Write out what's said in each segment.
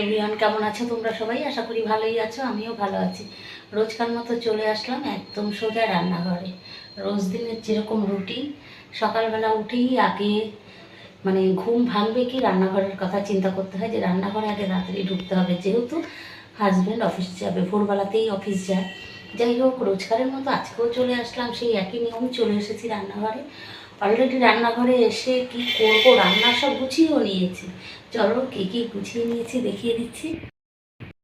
Everyone, কেমন আছো তোমরা সবাই? আশা করি ভালোই আছো, আমিও ভালো আছি। রোজকার মতো চলে আসলাম একদম সোজা রান্নাঘরে। রোজ দিনের যেরকম রুটিন, সকালবেলা উঠেই আগে মানে ঘুম ভাঙবে কি রান্নাঘরের কথা চিন্তা করতে হয় যে রান্নাঘরে আগে রাত্রি ঢুকতে হবে। যেহেতু হাজব্যান্ড অফিস যাবে, ভোরবেলাতেই অফিস যায়। যাই হোক, রোজকারের মতো আজকেও চলে আসলাম, সেই একই নিয়মে চলে এসেছি রান্নাঘরে। অলরেডি রান্নাঘরে এসে কি করব? রান্না সব গুছিয়েও নিয়েছি। চলো, কী কী গুছিয়ে নিয়েছি দেখিয়ে দিচ্ছি।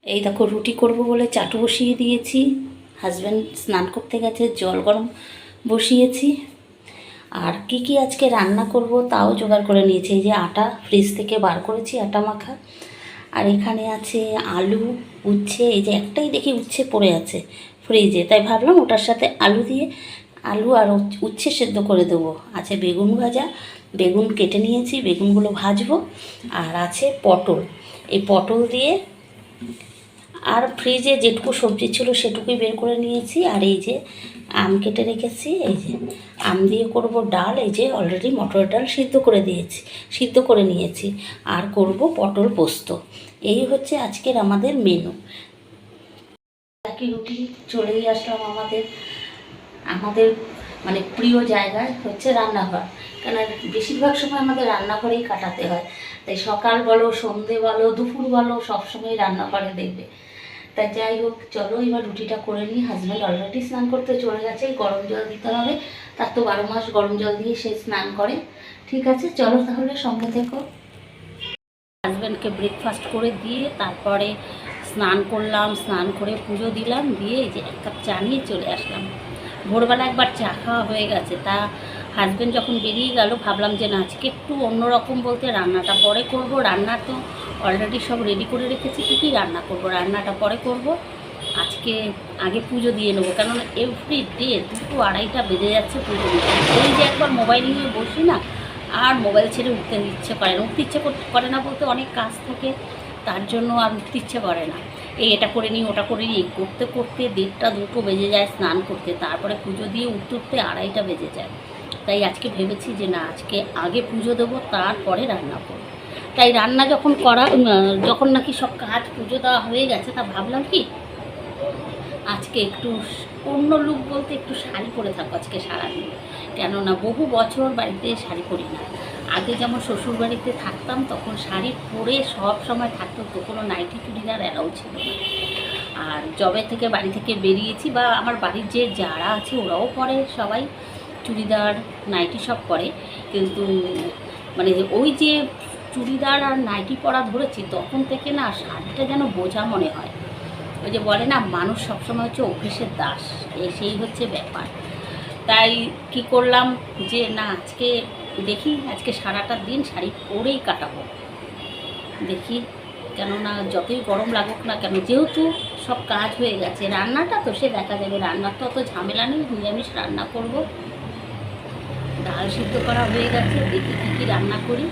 এই দেখো, রুটি করব বলে চাটু বসিয়ে দিয়েছি। হাজব্যান্ড স্নান করতে গেছে, জল গরম বসিয়েছি। আর কি কি আজকে রান্না করব তাও জোগাড় করে নিয়েছি। এই যে আটা ফ্রিজ থেকে বার করেছি, আটা মাখা। আর এখানে আছে আলু, উচ্ছে। এই যে একটাই দেখি উচ্ছে পড়ে আছে ফ্রিজে। তাই ভাবলাম ওটার সাথে আলু দিয়ে আলু আর উচ্ছে সেদ্ধ করে দেবো। আছে বেগুন ভাজা, বেগুন কেটে নিয়েছি, বেগুনগুলো ভাজবো, আর আছে পটল। এই পটল দিয়ে আর ফ্রিজে যেটুকু সবজি ছিল সেটুকুই বের করে নিয়েছি, আর এই যে আম কেটে রেখেছি, এই যে আম দিয়ে করব ডাল, এই যে অলরেডি মটর ডাল সিদ্ধ করে দিয়েছি, সিদ্ধ করে নিয়েছি, আর করব পটল পোস্ত। এই হচ্ছে আজকের আমাদের মেনু রুটি চলেই আসলাম আমাদের। আমাদের মানে প্রিয় জায়গায় হচ্ছে রান্নাঘর। কেন বেশিরভাগ সময় আমাদের রান্নাঘরেই কাটাতে হয়। তাই সকাল বলো, সন্ধে বলো, দুপুর বলো, সবসময় রান্নাঘরে দেখবে। তাই যাই হোক, চলো এবার রুটিটা করে নিই। হাজব্যান্ড অলরেডি স্নান করতে চলে গেছে, গরম জল দিতে হবে। তার তো বারো মাস গরম জল দিয়ে সে স্নান করে। ঠিক আছে, চলো তাহলে সঙ্গে থেকো। হাজব্যান্ডকে ব্রেকফাস্ট করে দিয়ে তারপরে স্নান করলাম, স্নান করে পুজো দিলাম, দিয়ে যে এক কাপ চা নিয়ে চলে আসলাম। ভোরবেলা একবার চা খাওয়া হয়ে গেছে। তা হাজব্যান্ড যখন বেরিয়ে গেল, ভাবলাম যে না, আজকে একটু অন্যরকম বলতে রান্নাটা পরে করব। রান্না তো অলরেডি সব রেডি করে রেখেছি। কী কী রান্না করব? রান্নাটা পরে করব। আজকে আগে পুজো দিয়ে নেব। কেননা এভরি ডে দুটো আড়াইটা বেজে যাচ্ছে পুজো দিতে। এই যে একবার মোবাইল নিয়ে বসি না, আর মোবাইল ছেড়ে উঠতে ইচ্ছে করে না। উঠতে ইচ্ছে করে না বলতে অনেক কাজ থাকে, তার জন্য আর উঠতে ইচ্ছে করে না। এই এটা করে নিই, ওটা করে নিই। করতে করতে দেড়টা দুটো বেজে যায় স্নান করতে, তারপরে পুজো দিয়ে উঠতে উঠতে আড়াইটা বেজে যায়। তাই আজকে ভেবেছি যে না, আজকে আগে পুজো দেবো, তারপরে রান্না করব। তাই রান্না যখন করা যখন নাকি সব কাজ পুজো দেওয়া হয়ে গেছে, তা ভাবলাম কি, আজকে একটু অন্য লুক বলতে একটু শাড়ি পরে থাকব আজকে সারাদিন। কেননা বহু বছর বাড়িতে শাড়ি পরি না। আগে যেমন শ্বশুর বাড়িতে থাকতাম, তখন শাড়ি পরে সব সময় থাকতো তো কোনো নাইটি চুড়িদার অ্যালাউ ছিল না। আর জবে থেকে বাড়ি থেকে বেরিয়েছি বা আমার বাড়ির যে যারা আছে ওরাও পরে সবাই, চুড়িদার, নাইটি সব পরে। কিন্তু মানে ওই যে চুড়িদার আর নাইটি পরা ধরেছি, তখন থেকে না শাড়িটা যেন বোঝা মনে হয়। ওই যে বলে না, মানুষ সবসময় হচ্ছে অভ্যেসের দাস সেই হচ্ছে ব্যাপার। তাই কি করলাম যে না, আজকে দেখি আজকে সারাটা দিন শাড়ি পরেই কাটাবো। দেখি কেননা যতই গরম লাগুক না কেন, যেহেতু সব কাজ হয়ে গেছে, রান্নাটা তো সে দেখা যাবে, রান্নার তো অত ঝামেলা নেই, নিরামিষ রান্না করব। ডাল সিদ্ধ করা হয়ে গেছে, দেখি কী কী রান্না করি।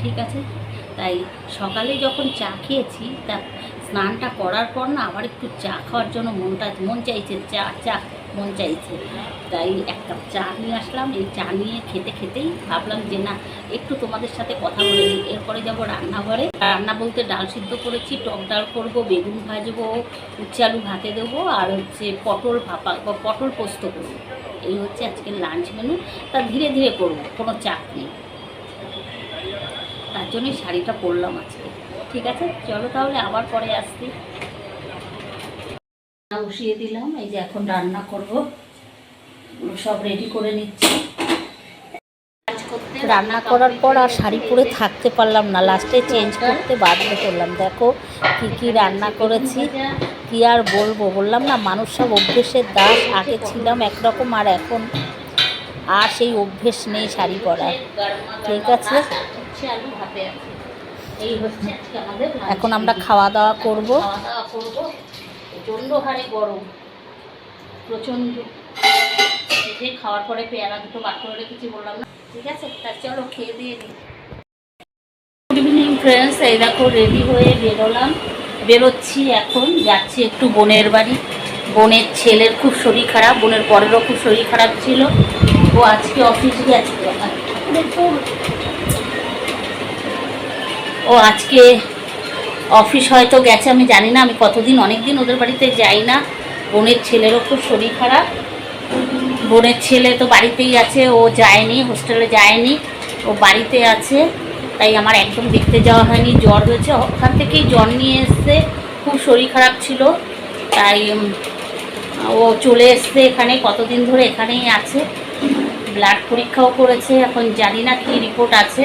ঠিক আছে, তাই সকালে যখন চা খেয়েছি, তা স্নানটা করার পর না আবার একটু চা খাওয়ার জন্য মনটা মন চাইছে, চা চা মন চাইছে। তাই এক কাপ চা নিয়ে আসলাম। এই চা নিয়ে খেতে খেতেই ভাবলাম যে, না, একটু তোমাদের সাথে কথা বলে নিই। এরপরে যাব রান্নাঘরে। রান্না বলতে ডাল সিদ্ধ করেছি, টক ডাল করব, বেগুন ভাজবো, উচ্ছে আলু ভাতে দেবো, আর হচ্ছে পটল ভাপা, বা পটল পোস্ত করব। এই হচ্ছে আজকের লাঞ্চ মেনু তা ধীরে ধীরে করব, কোনো চাপ নেই। তার জন্যই শাড়িটা পরলাম আজকে। ঠিক আছে? চলো তাহলে আবার পরে আসছি। বসিয়ে দিলাম এই যে এখন রান্না করব। সব রেডি করে নিচ্ছি। রান্না করার পর আর শাড়ি পরে থাকতে পারলাম না লাস্টে চেঞ্জ করতে বাধ্য করলাম দেখো কি কি রান্না করেছি কি আর বলব? বললাম না মানুষ সব অভ্যেসের দাস আগে ছিলাম একরকম আর এখন আর সেই অভ্যেস নেই শাড়ি পরার। ঠিক আছে? এখন আমরা খাওয়া দাওয়া করব। খাওয়া দাওয়া করব। প্রচণ্ড হারে গরম। প্রচণ্ড। যে খাওয়ার পরে পেয়ারা দুটো বার করে রেখেছি বললাম, না, ঠিক আছে, তা চলো খেয়ে দিয়ে দিই গুড ইভিনিং ফ্রেন্ডস এই দেখো রেডি হয়ে বেরোলাম। বেরোচ্ছি এখন, যাচ্ছি একটু বোনের বাড়ি। বোনের ছেলের খুব শরীর খারাপ, বোনের পরেরও খুব শরীর খারাপ ছিল। ও আজকে অফিস গেছে ও আজকে অফিস হয়তো গেছে, আমি জানি না, আমি কতদিন অনেক দিন ওদের বাড়িতে যাই না। বোনের ছেলেরও খুব শরীর খারাপ। বোনের ছেলে তো বাড়িতেই আছে, ও যায়নি, হোস্টেলে যায়নি, ও বাড়িতে আছে, তাই আমার একদম দেখতে যাওয়া হয়নি, জ্বর হয়েছে। ওখান থেকেই জ্বর নিয়ে এসছে, খুব শরীর খারাপ ছিল, তাই ও চলে এসছে এখানে, কতদিন ধরে এখানেই আছে। ব্লাড পরীক্ষাও করেছে, এখন জানি না কী রিপোর্ট আছে।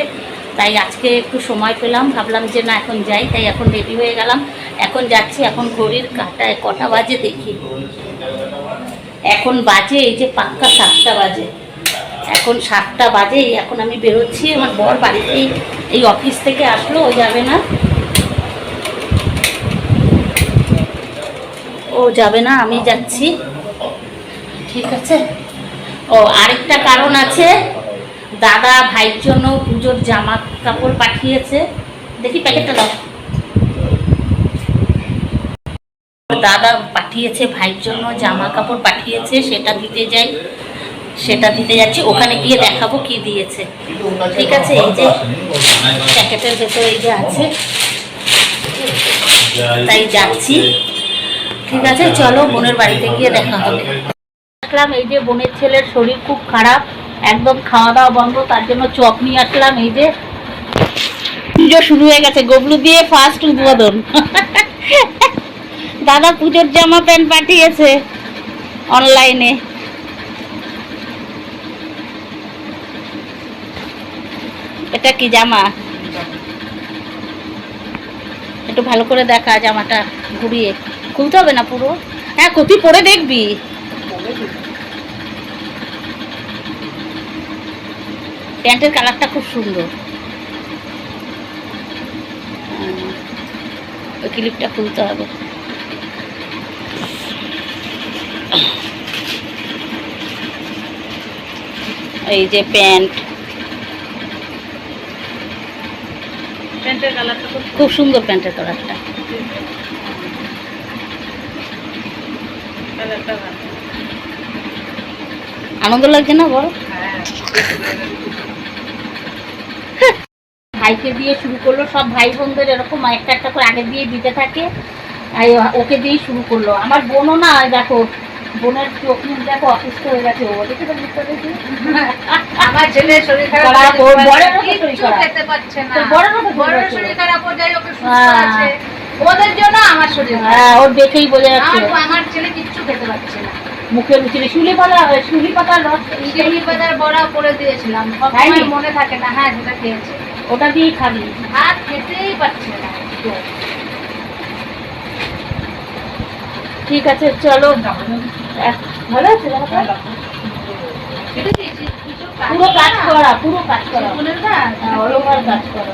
তাই আজকে একটু সময় পেলাম, ভাবলাম যে না, এখন যাই, তাই এখন রেডি হয়ে গেলাম। এখন যাচ্ছি, এখন ঘড়ির কাটায় কটা বাজে দেখি। এখন বাজে, এই যে পাক্কা সাতটা বাজে। এখন সাতটা বাজে, এখন আমি বেরোচ্ছি, আমার বর বাড়িতেই, এই অফিস থেকে আসলো, ও যাবে না। ও যাবে না, আমি যাচ্ছি। ঠিক আছে? ও, আরেকটা কারণ আছে। দাদা ভাইয়ের জন্য পুজোর জামা কাপড় পাঠিয়েছে। দেখি প্যাকেটটা দাও। দাদা পাঠিয়েছে, ভাইয়ের জন্য জামা কাপড় পাঠিয়েছে, সেটা দিতে যাই, সেটা দিতে যাচ্ছি, ওখানে গিয়ে দেখাবো কি দিয়েছে। ঠিক আছে, এই যে প্যাকেটের ভেতরে এই যে আছে। তাই যাচ্ছি। ঠিক আছে, চলো, বোনের বাড়িতে গিয়ে দেখা হবে। দেখলাম এই যে বোনের ছেলের শরীর খুব খারাপ। একদম খাওয়া দাওয়া বন্ধ, তার জন্য চপ নিয়ে আসলাম, এই যে পুজো শুরু হয়ে গেছে গবলু দিয়ে ফার্স্ট উদ্বোধন। দাদা পুজোর জামা প্যান্ট পাঠিয়েছে অনলাইনে এটা কি জামা? একটু ভালো করে দেখা জামাটা ঘুরিয়ে। খুলতে হবে না পুরো? হ্যাঁ কপি পরে দেখবি। প্যান্টের কালারটা খুব সুন্দর। ওই ক্লিপটা খুলতে হবে। এই যে প্যান্ট। প্যান্টের কালারটা খুব সুন্দর। প্যান্টের কালারটা। কালারটা আনন্দ লাগছে না বল? হ্যাঁ ভাইকে দিয়ে শুরু করল। সব ভাই বোনদের এরকম একটা একটা করে আগে দিয়ে দিতে থাকে। ওকে দিয়েই শুরু করল। আমার বোনও না দেখো বোনের চোখ মুখ দেখো অসুস্থ হয়ে গেছে ও। দেখে তো বুঝতে পেরেছি। আমার ছেলে শরীর খারাপ খারাপ, হয়েছে, ওর বরের কিচ্ছু শরীর খারাপ। খেতে পারছে না। তোর বরেরও তো শরীর বড়ের শরীর খারাপ ও যাই ওকে সুস্থ হ্যাঁ। আছে। ওদের জন্য আমার শরীর হ্যাঁ ওর দেখেই বোঝা যাচ্ছে। আমার ছেলে কিচ্ছু খেতে পারছে না। মুখে রুচি শুলি পাতা শুলি পাতার রস শিউলি পাতার বড়া করে দিয়েছিলাম। মনে থাকে না হ্যাঁ সেটা খেয়েছে। ওটা দিয়েই খাবি। ভাত খেতেই পারছে না। ঠিক আছে চলো। ভালো আছে? কিছু পুরো কাজ করা পুরো কাজ করা। কাজ? হ্যাঁ, all কাজ করা।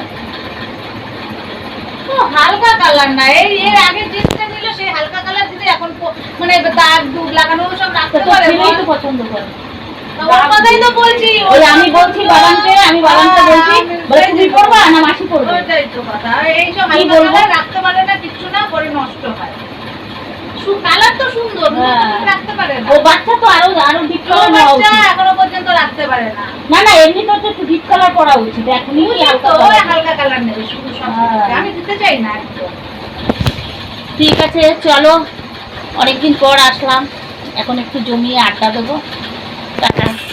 হালকা কালার না। এই এর আগে জিনিসটা নিল সেই হালকা কালার দিতে এখন মানে দাগ দুগ লাগানো সব রাখতে পারে পছন্দ করে। ওই আমি বলছি বাবানকে আমি বাবানকে বলছি বলে তুমি করবা না মাসি করবে ওইটাই তো কথা এইসব কি হালকা বলব? রাখতে পারে না কিচ্ছু না পরে নষ্ট হয় কালার তো সুন্দর কিন্তু হ্যাঁ। তুমি রাখতে পারে ও বাচ্চা তো আরও আরও ডিপ কালার নেওয়া উচিত এখনও পর্যন্ত রাখতে পারে না না না এমনি তো একটু ডিপ কালার করা উচিত এখনই হালকা তো ওই colour? হালকা কালার নেবে শুধু হ্যাঁ। আমি দিতে চাই না ঠিক আছে চলো অনেকদিন পর আসলাম এখন একটু জমিয়ে আড্ডা দেবো 拜拜。